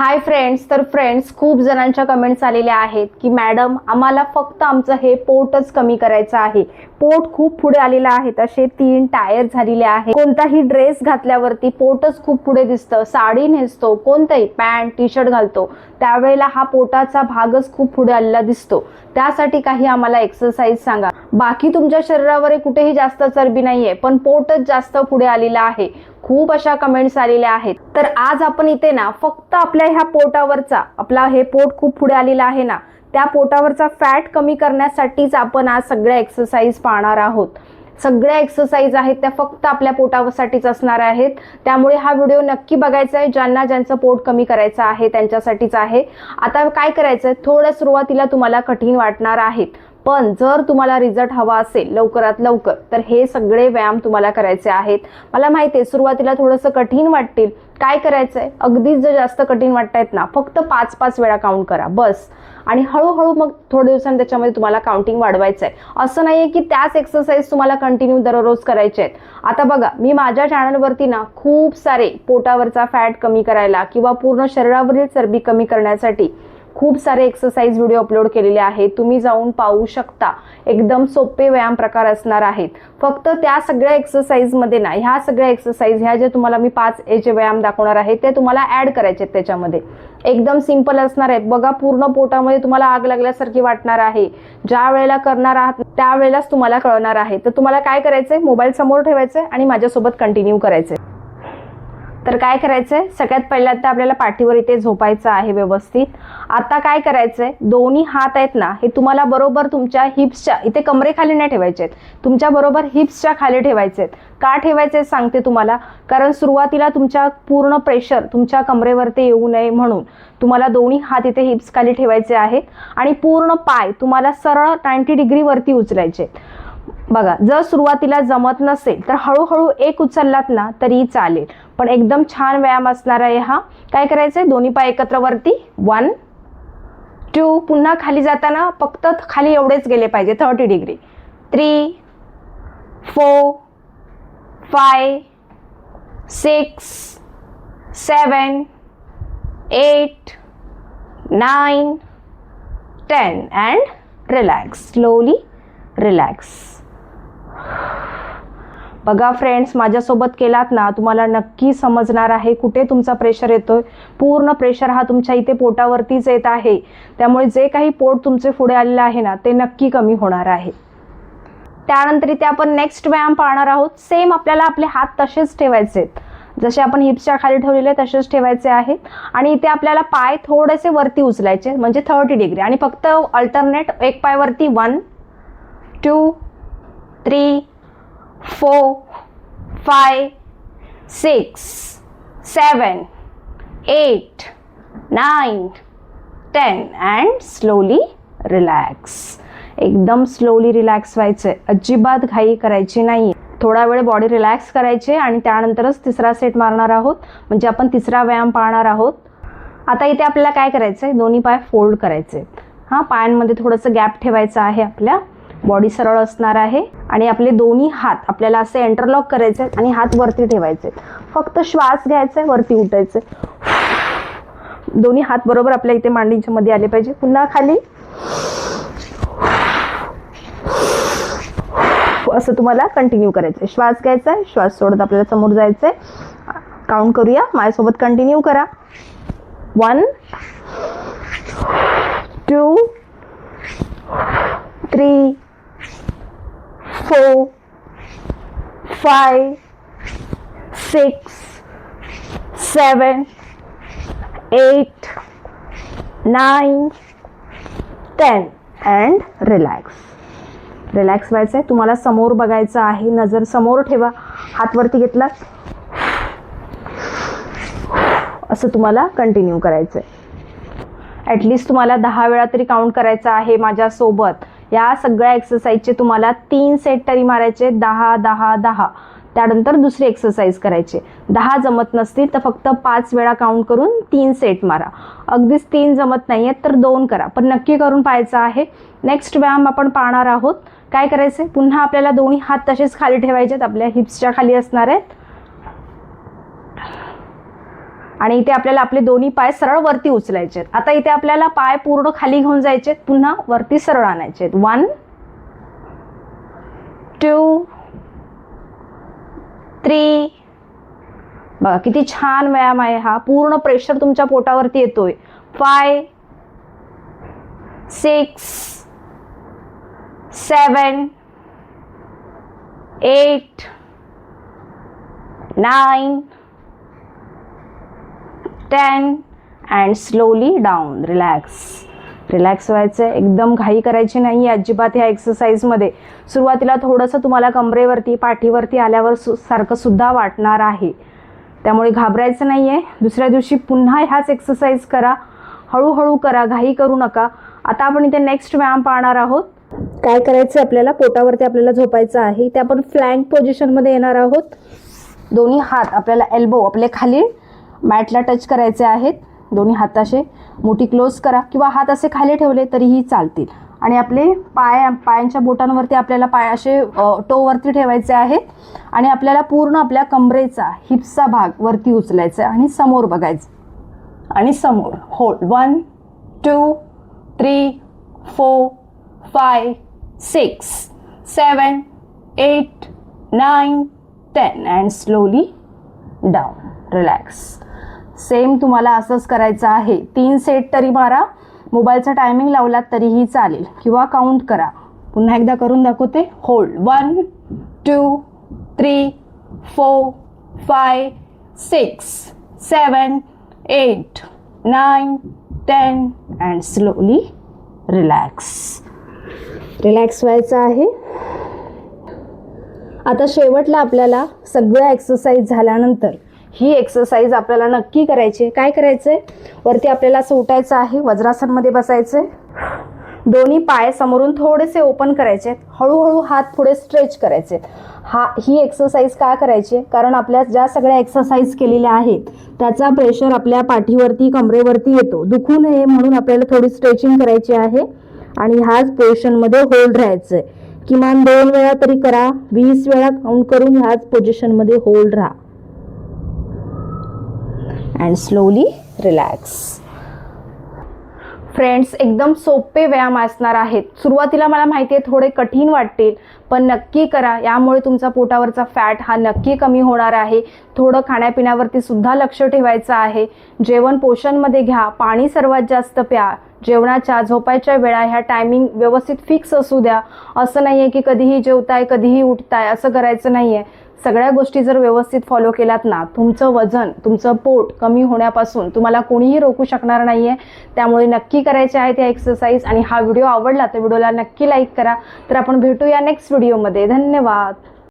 Hi friends तर friends खूप जणांच्या कमेंट्स आलेल्या आहेत की मॅडम आम्हाला फक्त आमचं हे पोटच कमी करायचं आहे. पोट खूप पुढे आलेलं आहे. तसे तीन टायर झालेले आहे कोणताही ड्रेस घातल्यावरती पोटच खूप पुढे दिसतं. साडी नेसतो कोणताही पॅन्ट टी शर्ट घालतो. त्यावेळेला हा पोटाचा भागच खूप पुढे आलेला दिसतो. त्यासाठी काही आम्हाला एक्सरसाइज सांगा. बाकी तुमच्या शरीरावर कुठेही जास्त चरबी नाहीये पण पोटच जास्त पुढे आलेलं आहे. खूप अशा कमेंट्स आलेल्या आहेत. तर आज आपण इथे ना फक्त आपल्या ह्या पोटावरचा आपला हे पोट खूप पुढे आलेला आहे ना त्या पोटावरचा फॅट कमी करण्यासाठीच आपण आज सगळ्या एक्सरसाइज पाहणार आहोत. सगळ्या एक्सरसाइज आहेत त्या फक्त आपल्या पोटासाठीच असणार आहेत. त्यामुळे हा व्हिडिओ नक्की बघायचा आहे ज्यांना ज्यांचं पोट कमी करायचं आहे त्यांच्यासाठीच आहे. आता काय करायचं आहे थोड्या सुरुवातीला तुम्हाला कठीण वाटणार आहेत पण जर तुम्हाला रिझल्ट हवा असेल लवकरात लवकर तर हे सगळे व्यायाम तुम्हाला करायचे आहेत. मला माहिती आहे सुरुवातीला थोडंसं कठीण वाटतील काय करायचं आहे अगदीच जर जास्त कठीण वाटतायत ना फक्त पाच पाच वेळा काउंट करा बस. आणि हळूहळू मग थोड्या दिवसांनी त्याच्यामध्ये तुम्हाला काउंटिंग वाढवायचं आहे असं नाही आहे की त्याच एक्सरसाइज तुम्हाला कंटिन्यू दररोज करायचे आहेत. आता बघा मी माझ्या चॅनलवरती ना खूप सारे पोटावरचा फॅट कमी करायला किंवा पूर्ण शरीरावरील चरबी कमी करण्यासाठी खूप सारे एक्सरसाइज व्हिडिओ अपलोड केलेले आहेत. तुम्ही जाऊन पाहू शकता. एकदम सोपे व्यायाम प्रकार असणार आहेत. फक्त त्या सगळ्या एक्सरसाइजमध्ये ना ह्या सगळ्या एक्सरसाइज ह्या जे तुम्हाला मी पाच ए जे व्यायाम दाखवणार आहे ते तुम्हाला ॲड करायचे आहेत त्याच्यामध्ये. एकदम सिंपल असणार आहेत. बघा पूर्ण पोटामध्ये तुम्हाला आग लागल्यासारखी वाटणार आहे. ज्या वेळेला करणार आहात त्यावेळेलाच तुम्हाला कळणार आहे. तर तुम्हाला काय करायचं आहे मोबाईल समोर ठेवायचं आहे आणि माझ्यासोबत कंटिन्यू करायचं आहे तर काय करायचं आहे सगळ्यात पहिल्या तर आपल्याला पाठीवर इथे झोपायचं आहे व्यवस्थित. आता काय करायचं आहे दोन्ही हात आहेत ना हे तुम्हाला बरोबर तुमच्या हिप्सच्या इथे कमरेखाली नाही ठेवायचे आहेत. तुमच्या बरोबर हिप्सच्या खाली ठेवायचे आहेत. का ठेवायचे सांगते तुम्हाला? कारण सुरुवातीला तुमच्या पूर्ण प्रेशर तुमच्या कमरेवरती येऊ नये म्हणून तुम्हाला दोन्ही हात इथे हिप्स खाली ठेवायचे आहेत. आणि पूर्ण पाय तुम्हाला सरळ नाईन्टी डिग्रीवरती उचलायचे उचलायचे बघा जर सुरुवातीला जमत नसेल तर हळूहळू एक उचललात ना तरी चालेल. पण एकदम छान व्यायाम असणार आहे हा. काय करायचंय? दोन्ही पाय एकत्र वरती. वन टू पुन्हा खाली जाताना फक्त खाली एवढेच गेले पाहिजे thirty degree three four five six seven eight nine ten and relax slowly relax बघा फ्रेंड्स माझ्यासोबत केलात ना तुम्हाला नक्की समजणार आहे कुठे तुमचा प्रेशर येतोय. पूर्ण प्रेशर हा तुमच्या इथे पोटावरतीच येत आहे. त्यामुळे जे काही पोट तुमचे पुढे आलेलं आहे ना ते नक्की कमी होणार आहे. त्यानंतर इथे आपण नेक्स्ट व्यायाम पाहणार आहोत. सेम आपल्याला आपले हात तसेच ठेवायचे आहेत. जसे आपण हिप्सच्या खाली ठेवलेले तसेच ठेवायचे आहेत. आणि इथे आपल्याला पाय थोडेसे वरती उचलायचे म्हणजे थर्टी डिग्री आणि फक्त अल्टरनेट एक पाय वरती one two three four five six seven eight nine ten and slowly relax. एकदम स्लोली रिलॅक्स व्हायचं आहे अजिबात घाई करायची नाही थोडा वेळ बॉडी रिलॅक्स करायची आणि त्यानंतरच तिसरा सेट मारणार आहोत. म्हणजे आपण तिसरा व्यायाम पाहणार आहोत. आता इथे आपल्याला काय करायचं आहे दोन्ही पाय फोल्ड करायचे आहेत हां पायांमध्ये थोडंसं गॅप ठेवायचं आहे आपल्या. बॉडी सरळ असणार आहे आणि आपले दोन्ही हात आपल्याला असे एंटरलॉक करायचे आहेत आणि हात वरती ठेवायचे फक्त श्वास घ्यायचा वरती उठायचे दोन्ही हात बरोबर आपल्या इथे मांडीच्या मध्ये आले पाहिजे. पुन्हा खाली. असं तुम्हाला कंटिन्यू करायचं आहे श्वास घ्यायचा आहे श्वास सोडत आपल्याला समोर जायचं आहे. काउंट करूया. माझ्यासोबत कंटिन्यू करा. One two three four five six seven eight nine ten and relax relax व्हायचं आहे तुम्हाला समोर बघायचं आहे. नजर समोर ठेवा. हात वरती घेतला असं तुम्हाला कंटिन्यू करायचं आहे ॲटलिस्ट तुम्हाला दहा वेळा तरी काउंट करायचं आहे माझ्यासोबत. या सगळ्या एक्सरसाइजचे तुम्हाला तीन सेट तरी मारायचे दहा दहा दहा. त्यानंतर दुसरी एक्सरसाइज करायचे. दहा जमत नसतील तर फक्त पाच वेळा काउंट करून तीन सेट मारा. अगदीच तीन जमत नाही आहेत तर दोन करा. पण नक्की करून पाहायचं आहे. नेक्स्ट व्यायाम आपण पाहणार आहोत. काय करायचं पुन्हा आपल्याला दोन्ही हात तसेच खाली ठेवायचे आहेत आपल्या हिप्सच्या खाली असणार आहेत. आणि इथे आपल्याला आपले दोन्ही पाय सरळ वरती उचलायचे आहेत. आता इथे आपल्याला पाय पूर्ण खाली घेऊन जायचे आहेत. पुन्हा वरती सरळ आणायचे आहेत. वन टू थ्री बघा किती छान व्यायाम आहे हा. पूर्ण प्रेशर तुमच्या पोटावरती येतोय. Five six seven eight nine ten and slowly down relax relax व्हायचं आहे एकदम घाई करायची नाही आहे अजिबात ह्या एक्सरसाइजमध्ये सुरुवातीला थोडंसं तुम्हाला कमरेवरती पाठीवरती आल्यावर सु सारखंसुद्धा वाटणार आहे. त्यामुळे घाबरायचं नाही आहे दुसऱ्या दिवशी पुन्हा ह्याच एक्सरसाइज करा. हळूहळू करा घाई करू नका. आता आपण इथे नेक्स्ट व्यायाम पाहणार आहोत. काय करायचं आपल्याला? पोटावरती आपल्याला झोपायचं आहे. ते आपण फ्लँक पोझिशनमध्ये येणार आहोत. दोन्ही हात आपल्याला एल्बो आपले खाली मॅटला टच करायचे आहेत. दोन्ही हाताचे मोठी क्लोज करा किंवा हात असे खाली ठेवले तरीही चालतील. आणि आपले पाय पायांच्या बोटांवरती आपल्याला पाय असे टोवरती ठेवायचे आहेत. आणि आपल्याला पूर्ण आपल्या कमरेचा हिप्सचा भाग वरती उचलायचा आणि समोर बघायचं. आणि समोर. Hold one two three four five six seven eight nine ten and slowly down relax same तुम्हाला असंच करायचं आहे. तीन सेट तरी मारा. मोबाईलचा टायमिंग लावलात तरीही चालेल. किंवा काउंट करा. पुन्हा एकदा करून दाखवते. Hold one two three four five six seven eight nine ten and slowly relax relax व्हायचं आहे. आता शेवटला आपल्याला सगळ्या एक्सरसाइज झाल्यानंतर ही एक्सरसाइज आपल्याला नक्की करायची आहे. काय करायचं आहे वरती आपल्याला असं उठायचं आहे. वज्रासनमध्ये बसायचं आहे दोन्ही पाय समोरून थोडेसे ओपन करायचे आहेत. हळूहळू हात पुढे स्ट्रेच करायचे हा ही एक्सरसाइज का करायची आहे? कारण आपल्या ज्या सगळ्या एक्सरसाइज केलेल्या आहेत त्याचा प्रेशर आपल्या पाठीवरती कमरेवरती येतो. दुखू नये म्हणून आपल्याला थोडी स्ट्रेचिंग करायची आहे. आणि ह्याच पोझिशनमध्ये होल्ड राहायचं आहे किमान दोन वेळा तरी करा. वीस वेळा काउंट करून ह्याच पोझिशनमध्ये होल्ड राहा. अँड स्लोली रिलॅक्स फ्रेंड्स एकदम सोपे व्यायाम असणार आहेत. सुरुवातीला मला माहिती आहे थोडे कठीण वाटतील पण नक्की करा. यामुळे तुमचा पोटावरचा फॅट हा नक्की कमी होणार आहे. थोडं खाण्यापिण्यावरती सुद्धा लक्ष ठेवायचं आहे. जेवण पोषणमध्ये घ्या. पाणी सर्वात जास्त प्या. जेवणाच्या झोपायच्या वेळा ह्या टायमिंग व्यवस्थित फिक्स असू द्या. असं नाही आहे की कधीही जेवताय कधीही उठताय असं करायचं नाही आहे सगळ्या गोष्टी जर व्यवस्थित फॉलो केलात ना तुमचं वजन तुमचं पोट कमी होण्यापासून तुम्हाला कोणीही रोखू शकणार नाही आहे त्यामुळे नक्की करायचे आहेत या एक्सरसाइज आणि हा व्हिडिओ आवडला तर व्हिडिओला नक्की लाईक करा. तर आपण भेटूया नेक्स्ट व्हिडिओमध्ये धन्यवाद.